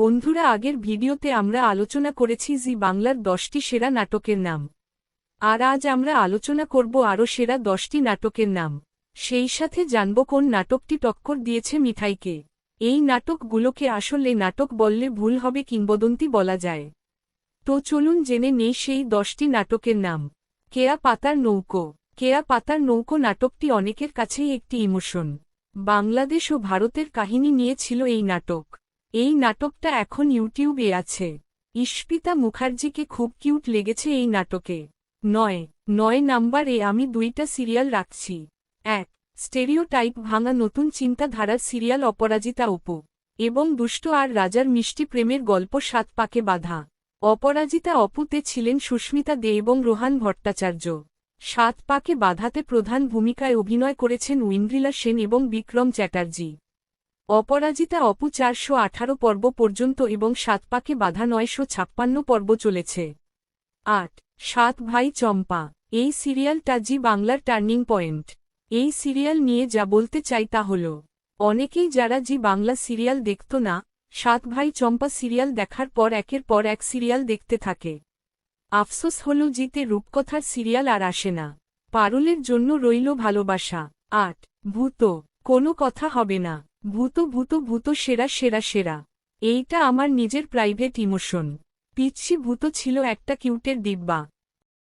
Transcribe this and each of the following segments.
বন্ধুরা, আগের ভিডিওতে আমরা আলোচনা করেছি জি বাংলার দশটি সেরা নাটকের নাম। আর আজ আমরা আলোচনা করব আরও সেরা দশটি নাটকের নাম। সেই সাথে জানব কোন নাটকটি টক্কর দিয়েছে মিঠাইকে। এই নাটকগুলোকে আসলে নাটক বললে ভুল হবে কিংবদন্তি বলা যায়। তো চলুন জেনে নেই সেই দশটি নাটকের নাম। কেয়া পাতার নৌকো। কেয়া পাতার নৌকো নাটকটি অনেকের কাছেই একটি ইমোশন। বাংলাদেশ ও ভারতের কাহিনী নিয়ে ছিল এই নাটক। এই নাটকটা এখন ইউটিউবে আছে। ইস্পিতা মুখার্জিকে খুব কিউট লেগেছে এই নাটকে। নয় নয় নাম্বারে আমি দুইটা সিরিয়াল রাখছি। এক, স্টেরিওটাইপ ভাঙা নতুন চিন্তাধারার সিরিয়াল অপরাজিতা অপু এবং দুষ্ট আর রাজার মিষ্টি প্রেমের গল্প সাত পাকে বাধা। অপরাজিতা অপুতে ছিলেন সুস্মিতা দে এবং রোহান ভট্টাচার্য। সাত পাকে বাধাতে প্রধান ভূমিকায় অভিনয় করেছেন উইন্দ্রিলা সেন এবং বিক্রম চ্যাটার্জি। অপরাজিতা অপু চারশো আঠারো পর্ব পর্যন্ত এবং সাত পাকে বাধা নয়শো ছাপ্পান্ন পর্ব চলেছে। আট, সাত ভাই চম্পা। এই সিরিয়ালটা জি বাংলার টার্নিং পয়েন্ট। এই সিরিয়াল নিয়ে যা বলতে চাই তা হল, অনেকেই যারা জি বাংলা সিরিয়াল দেখত না, সাত ভাই চম্পা সিরিয়াল দেখার পর একের পর এক সিরিয়াল দেখতে থাকে। আফসোস হল জিতে রূপকথার সিরিয়াল আর আসে না। পারুলের জন্য রইল ভালোবাসা। আট, ভূত, কোনো কথা হবে না। ভূত ভূত ভূত সেরা সেরা সেরা। এইটা আমার নিজের প্রাইভেট ইমোশন পিচ্ছি ভূত ছিল একটা কিউটের ডিব্বা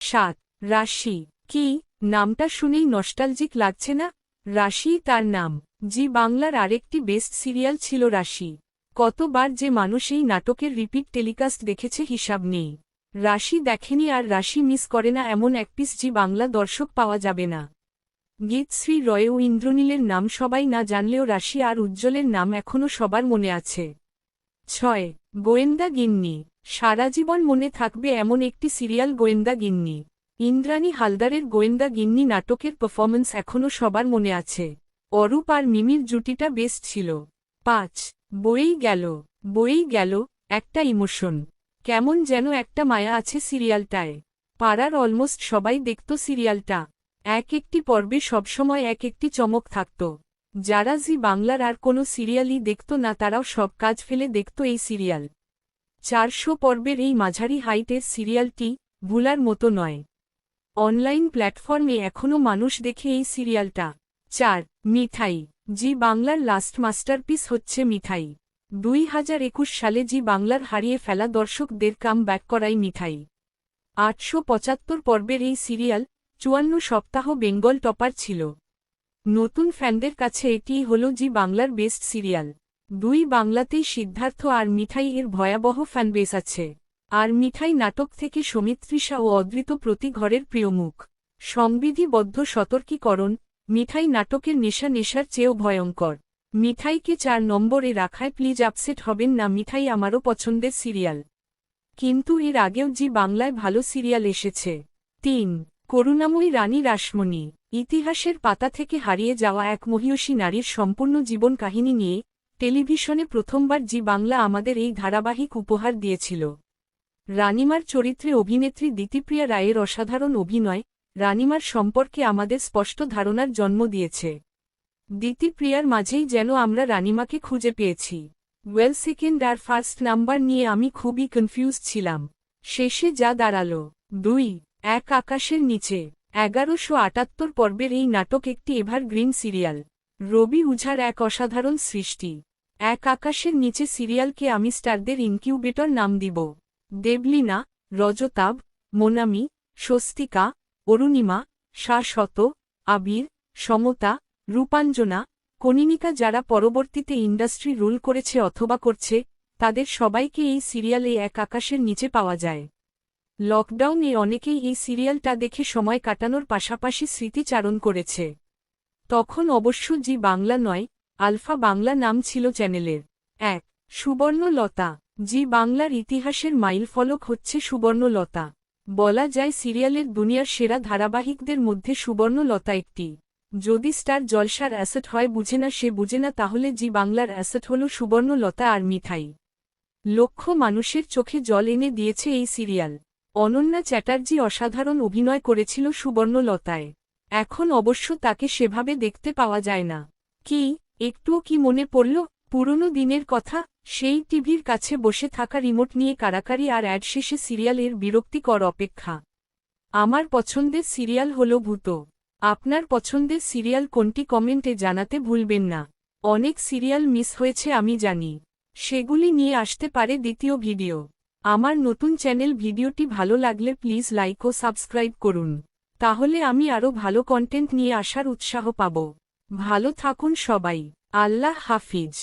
সাত, রাশি। কি? নামটা শুনেই নস্টালজিক লাগছে না? রাশি তার নাম। জি বাংলার আরেকটি বেস্ট সিরিয়াল ছিল রাশি। কতবার যে মানুষ এই নাটকের রিপিট টেলিকাস্ট দেখেছে হিসাব নেই। রাশি দেখেনি আর রাশি মিস করে না এমন এক পিস জি বাংলা দর্শক পাওয়া যাবে না। গীতশ্রী রয় ও ইন্দ্রনীলের নাম সবাই না জানলেও রাশি আর উজ্জ্বলের নাম এখনও সবার মনে আছে। ছয়, গোয়েন্দা গিন্নি। সারা জীবন মনে থাকবে এমন একটি সিরিয়াল গোয়েন্দা গিন্নি। ইন্দ্রাণী হালদারের গোয়েন্দা গিন্নি নাটকের পারফরমেন্স এখনও সবার মনে আছে। অরূপ আর মিমির জুটিটা বেস্ট ছিল। পাঁচ বইই গেল। বইই গেল, একটা ইমোশন। কেমন যেন একটা মায়া আছে সিরিয়ালটায়। পাড়ার অলমোস্ট সবাই দেখত সিরিয়ালটা। এক একটি পর্বে সবসময় এক একটি চমক থাকত। যারা জি বাংলার আর কোনো সিরিয়ালই দেখত না, তারাও সব কাজ ফেলে দেখত এই সিরিয়াল। চারশো পর্বের এই মাঝারি হাইটের সিরিয়ালটি ভুলার মতো নয়। অনলাইন প্ল্যাটফর্মে এখনও মানুষ দেখে এই সিরিয়ালটা। চার, মিঠাই। জি বাংলার লাস্ট মাস্টারপিস হচ্ছে মিঠাই। দুই হাজার একুশ সালে জি বাংলার হারিয়ে ফেলা দর্শকদের কাম ব্যাক করাই মিঠাই। আটশো পঁচাত্তর পর্বের এই সিরিয়াল চুয়ান্ন সপ্তাহ বেঙ্গল টপার ছিল। নতুন ফ্যানদের কাছে এটিই হল জি বাংলার বেস্ট সিরিয়াল। দুই বাংলাতেই সিদ্ধার্থ আর মিঠাই এর ভয়াবহ ফ্যানবেস আছে। আর মিঠাই নাটক থেকে সমিত্রিষা ও অদৃত প্রতি ঘরের প্রিয়মুখ। সংবিধিবদ্ধ সতর্কীকরণ, মিঠাই নাটকের নেশা নেশার চেয়েও ভয়ঙ্কর। মিঠাইকে চার নম্বরে রাখায় প্লিজ আপসেট হবেন না মিঠাই আমারও পছন্দের সিরিয়াল। কিন্তু এর আগেও জি বাংলায় ভালো সিরিয়াল এসেছে। তিন করুণাময়ী রানী রাসমণি, ইতিহাসের পাতা থেকে হারিয়ে যাওয়া এক মহিয়সী নারীর সম্পূর্ণ জীবন কাহিনী নিয়ে টেলিভিশনে প্রথমবার জি বাংলা আমাদের এই ধারাবাহিক উপহার দিয়েছিল। রানিমার চরিত্রে অভিনেত্রী দ্বিতীপ্রিয়া রায়ের অসাধারণ অভিনয় রানিমার সম্পর্কে আমাদের স্পষ্ট ধারণার জন্ম দিয়েছে। দিতিপ্রিয়ার মাঝেই যেন আমরা রানিমাকে খুঁজে পেয়েছি। ওয়েল সেকেন্ড আর ফার্স্ট নাম্বার নিয়ে আমি খুবই কনফিউজ ছিলাম। শেষে যা দাঁড়াল। দুই এক আকাশের নিচে। এগারোশো আটাত্তর পর্বের এই নাটক একটি এভারগ্রিন সিরিয়াল। রবি উঝার এক অসাধারণ সৃষ্টি। এক আকাশের নিচে সিরিয়ালকে আমি স্টারদের ইনকিউবেটর নাম দিব। দেবলিনা রজতাব মোনামি, স্বস্তিকা, অরুণিমা, শাশ্বত, আবির, সমতা, রূপাঞ্জনা কনিনিকা যারা পরবর্তীতে ইন্ডাস্ট্রি রুল করেছে অথবা করছে, তাদের সবাইকে এই সিরিয়ালে এক আকাশের নিচে পাওয়া যায়। লকডাউনে অনেকেই এই সিরিয়ালটা দেখে সময় কাটানোর পাশাপাশি স্মৃতিচারণ করেছে। তখন অবশ্য জি বাংলা নয়, আলফা বাংলা নাম ছিল চ্যানেলের। এক, সুবর্ণলতা। জি বাংলার ইতিহাসের মাইলফলক হচ্ছে সুবর্ণলতা। বলা যায় সিরিয়ালের দুনিয়ার সেরা ধারাবাহিকদের মধ্যে সুবর্ণলতা একটি। যদি স্টার জলসার অ্যাসেট হয় বুঝে না সে বুঝে না, তাহলে জি বাংলার অ্যাসেট হল সুবর্ণলতা আর মিঠাই। লক্ষ মানুষের চোখে জল এনে দিয়েছে এই সিরিয়াল। অনন্যা চ্যাটার্জি অসাধারণ অভিনয় করেছিল সুবর্ণলতায়। এখন অবশ্য তাকে সেভাবে দেখতে পাওয়া যায় না। কি, একটুও কি মনে পড়ল? পুরনো দিনের কথা, সেই টিভির কাছে বসে থাকা রিমোট নিয়ে কারাকারি আর অ্যাড শেষে সিরিয়ালের বিরক্তিকর অপেক্ষা। আমার পছন্দের সিরিয়াল হল ভূত। আপনার পছন্দের সিরিয়াল কোনটি কমেন্টে জানাতে ভুলবেন না। অনেক সিরিয়াল মিস হয়েছে আমি জানি। সেগুলি নিয়ে আসতে পারে দ্বিতীয় ভিডিও। আমার নতুন চ্যানেল ভিডিওটি ভালো লাগলে প্লিজ লাইক ও সাবস্ক্রাইব করুন। তাহলে আমি আরও ভালো কন্টেন্ট নিয়ে আসার উৎসাহ পাব। ভালো থাকুন সবাই। আল্লাহ হাফিজ।